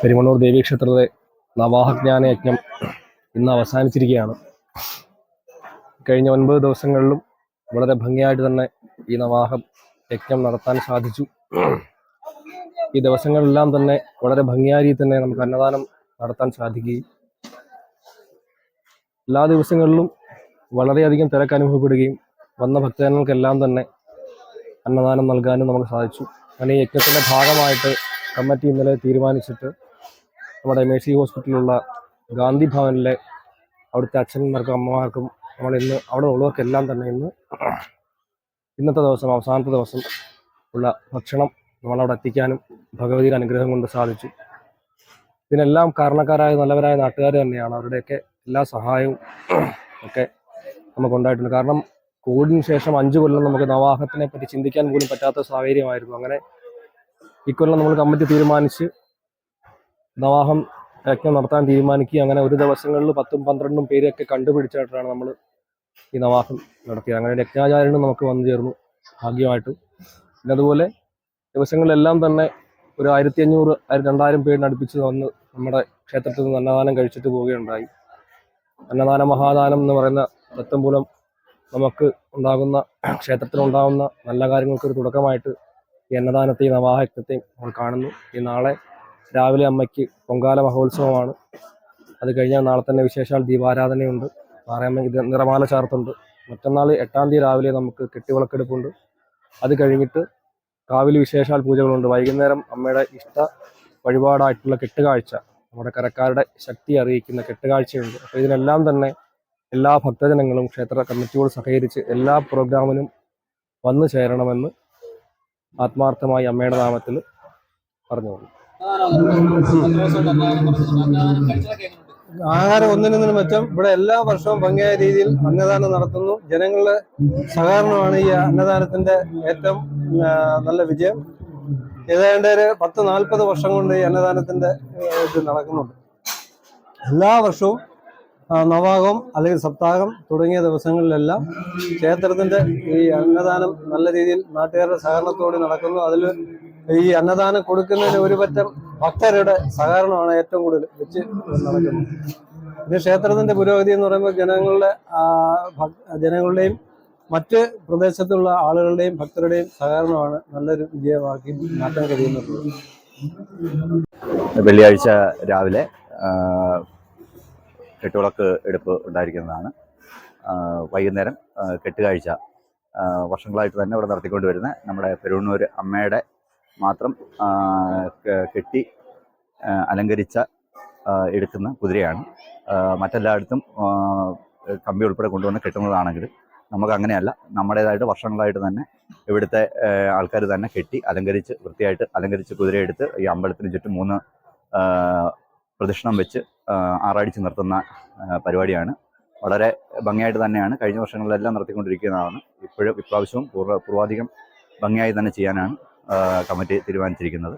പെരുമണ്ണൂർ ദേവീക്ഷേത്രത്തിലെ നവാഹജ്ഞാന യജ്ഞം ഇന്ന് അവസാനിച്ചിരിക്കുകയാണ്. കഴിഞ്ഞ ഒൻപത് ദിവസങ്ങളിലും വളരെ ഭംഗിയായിട്ട് തന്നെ ഈ നവാഹ യജ്ഞം നടത്താൻ സാധിച്ചു. ഈ ദിവസങ്ങളെല്ലാം തന്നെ വളരെ ഭംഗിയായി തന്നെ നമുക്ക് അന്നദാനം നടത്താൻ സാധിക്കുകയും. എല്ലാ ദിവസങ്ങളിലും വളരെയധികം തിരക്ക് അനുഭവപ്പെടുകയും വന്ന ഭക്തജനങ്ങൾക്കെല്ലാം തന്നെ അന്നദാനം നൽകാനും നമുക്ക് സാധിച്ചു. അങ്ങനെ ഈ യജ്ഞത്തിന്റെ ഭാഗമായിട്ട് കമ്മിറ്റി ഇന്നലെ തീരുമാനിച്ചിട്ട് നമ്മുടെ മേഴ്സി ഹോസ്പിറ്റലിലുള്ള ഗാന്ധി ഭവനിലെ അവിടുത്തെ അച്ഛന്മാർക്കും അമ്മമാർക്കും നമ്മൾ ഇന്ന് അവിടെ ഉള്ളവർക്കെല്ലാം തന്നെ ഇന്ന് ഇന്നത്തെ ദിവസം അവസാനത്തെ ദിവസം ഉള്ള ഭക്ഷണം നമ്മളവിടെ എത്തിക്കാനും ഭഗവതിയുടെ അനുഗ്രഹം കൊണ്ട് സാധിച്ചു. ഇതിനെല്ലാം കാരണക്കാരായ നല്ലവരായ നാട്ടുകാർ തന്നെയാണ്. അവരുടെയൊക്കെ എല്ലാ സഹായവും ഒക്കെ നമുക്കുണ്ടായിട്ടുണ്ട്. കാരണം കോവിഡിന് ശേഷം അഞ്ചു കൊല്ലം നമുക്ക് നവാഹത്തിനെ പറ്റി ചിന്തിക്കാൻ പോലും പറ്റാത്ത സാഹചര്യമായിരുന്നു. അങ്ങനെ ഇക്കൊല്ലം നമ്മൾ കമ്മിറ്റി തീരുമാനിച്ച് നവാഹം യജ്ഞം നടത്താൻ തീരുമാനിക്കുകയും അങ്ങനെ ഒരു ദിവസങ്ങളിൽ പത്തും പന്ത്രണ്ടും പേരെയൊക്കെ കണ്ടുപിടിച്ചായിട്ടാണ് നമ്മൾ ഈ നവാഹം നടത്തിയത്. അങ്ങനെ യജ്ഞാചാര്യനും നമുക്ക് വന്നു ചേർന്നു ഭാഗ്യമായിട്ട്. പിന്നെ അതുപോലെ ദിവസങ്ങളിലെല്ലാം തന്നെ ഒരു ആയിരത്തി അഞ്ഞൂറ് രണ്ടായിരം പേരിന് അടുപ്പിച്ച് വന്ന് നമ്മുടെ ക്ഷേത്രത്തിൽ നിന്ന് അന്നദാനം കഴിച്ചിട്ട് പോവുകയുണ്ടായി. അന്നദാന മഹാദാനം എന്ന് പറയുന്ന തത്വം മൂലം നമുക്ക് ഉണ്ടാകുന്ന ക്ഷേത്രത്തിലുണ്ടാകുന്ന നല്ല കാര്യങ്ങൾക്ക് ഒരു തുടക്കമായിട്ട് ഈ അന്നദാനത്തെയും നവാഹയജ്ഞത്തെയും നമ്മൾ കാണുന്നു. ഈ നാളെ രാവിലെ അമ്മയ്ക്ക് പൊങ്കാല മഹോത്സവമാണ്. അത് കഴിഞ്ഞാൽ നാളെ തന്നെ വിശേഷാൽ ദീപാരാധനയുണ്ട്. ഇത് നിറമാല ചാർത്തുണ്ട്. മറ്റന്നാൾ എട്ടാം തീയതി രാവിലെ നമുക്ക് കെട്ടിവിളക്കെടുപ്പുണ്ട്. അത് കഴിഞ്ഞിട്ട് കാവിൽ വിശേഷാൽ പൂജകളുണ്ട്. വൈകുന്നേരം അമ്മയുടെ ഇഷ്ട വഴിപാടായിട്ടുള്ള കെട്ടുകാഴ്ച നമ്മുടെ കരക്കാരുടെ ശക്തി അറിയിക്കുന്ന കെട്ടുകാഴ്ചയുണ്ട്. അപ്പോൾ ഇതിനെല്ലാം തന്നെ എല്ലാ ഭക്തജനങ്ങളും ക്ഷേത്ര കമ്മിറ്റിയോട് സഹകരിച്ച് എല്ലാ പ്രോഗ്രാമിനും വന്നു ചേരണമെന്ന് ആത്മാർത്ഥമായി അമ്മയുടെ നാമത്തിൽ പറഞ്ഞുകൊള്ളു. ആഹാരം ഒന്നിനൊന്നിനും മെച്ചം. ഇവിടെ എല്ലാ വർഷവും ഭംഗിയായ രീതിയിൽ അന്നദാനം നടത്തുന്നു. ജനങ്ങളുടെ സഹകരണമാണ് ഈ അന്നദാനത്തിന്റെ ഏറ്റവും നല്ല വിജയം. ഏതാണ്ട് ഒരു പത്ത് നാൽപ്പത് വർഷം കൊണ്ട് ഈ അന്നദാനത്തിന്റെ ഇത് നടക്കുന്നുണ്ട്. എല്ലാ വർഷവും നവാഗം അല്ലെങ്കിൽ സപ്താഹം തുടങ്ങിയ ദിവസങ്ങളിലെല്ലാം ക്ഷേത്രത്തിന്റെ ഈ അന്നദാനം നല്ല രീതിയിൽ നാട്ടുകാരുടെ സഹകരണത്തോടെ നടക്കുന്നു. അതിൽ ഈ അന്നദാനം കൊടുക്കുന്നതിന് ഒരു പറ്റം ഭക്തരുടെ സഹകരണമാണ് ഏറ്റവും കൂടുതൽ വെച്ച് നടക്കുന്നത്. ഇത് ക്ഷേത്രത്തിന്റെ പുരോഗതി എന്ന് പറയുമ്പോൾ ജനങ്ങളുടെ ജനങ്ങളുടെയും മറ്റ് പ്രദേശത്തുള്ള ആളുകളുടെയും ഭക്തരുടെയും സഹകരണമാണ് നല്ലൊരു വിജയമാക്കി മാറ്റാൻ കഴിയുന്നത്. വെള്ളിയാഴ്ച രാവിലെ കെട്ടുവിളക്ക് എടുപ്പ് ഉണ്ടായിരിക്കുന്നതാണ്. വൈകുന്നേരം കെട്ടുകാഴ്ച വർഷങ്ങളായിട്ട് തന്നെ ഇവിടെ നടത്തിക്കൊണ്ട് വരുന്ന നമ്മുടെ പെരുവണ്ണൂർ അമ്മയുടെ മാത്രം കെട്ടി അലങ്കരിച്ച എടുക്കുന്ന കുതിരയാണ്. മറ്റെല്ലായിടത്തും കമ്പി ഉൾപ്പെടെ കൊണ്ടുവന്ന് കെട്ടുന്നതാണെങ്കിൽ നമുക്ക് അങ്ങനെയല്ല. നമ്മുടേതായിട്ട് വർഷങ്ങളായിട്ട് തന്നെ ഇവിടുത്തെ ആൾക്കാർ തന്നെ കെട്ടി അലങ്കരിച്ച് വൃത്തിയായിട്ട് അലങ്കരിച്ച് കുതിരയെടുത്ത് ഈ അമ്പലത്തിന് ചുറ്റും മൂന്ന് പ്രദക്ഷിണം വെച്ച് ആറാടിച്ച് നിർത്തുന്ന പരിപാടിയാണ്. വളരെ ഭംഗിയായിട്ട് തന്നെയാണ്. കഴിഞ്ഞ വർഷങ്ങളിലെല്ലാം നടത്തിക്കൊണ്ടിരിക്കുന്നതാണ്. ഇപ്പോഴും ഇപ്രാവശ്യവും പൂർവാധികം ഭംഗിയായി തന്നെ ചെയ്യാനാണ് കമ്മിറ്റി തീരുമാനിച്ചിരിക്കുന്നത്.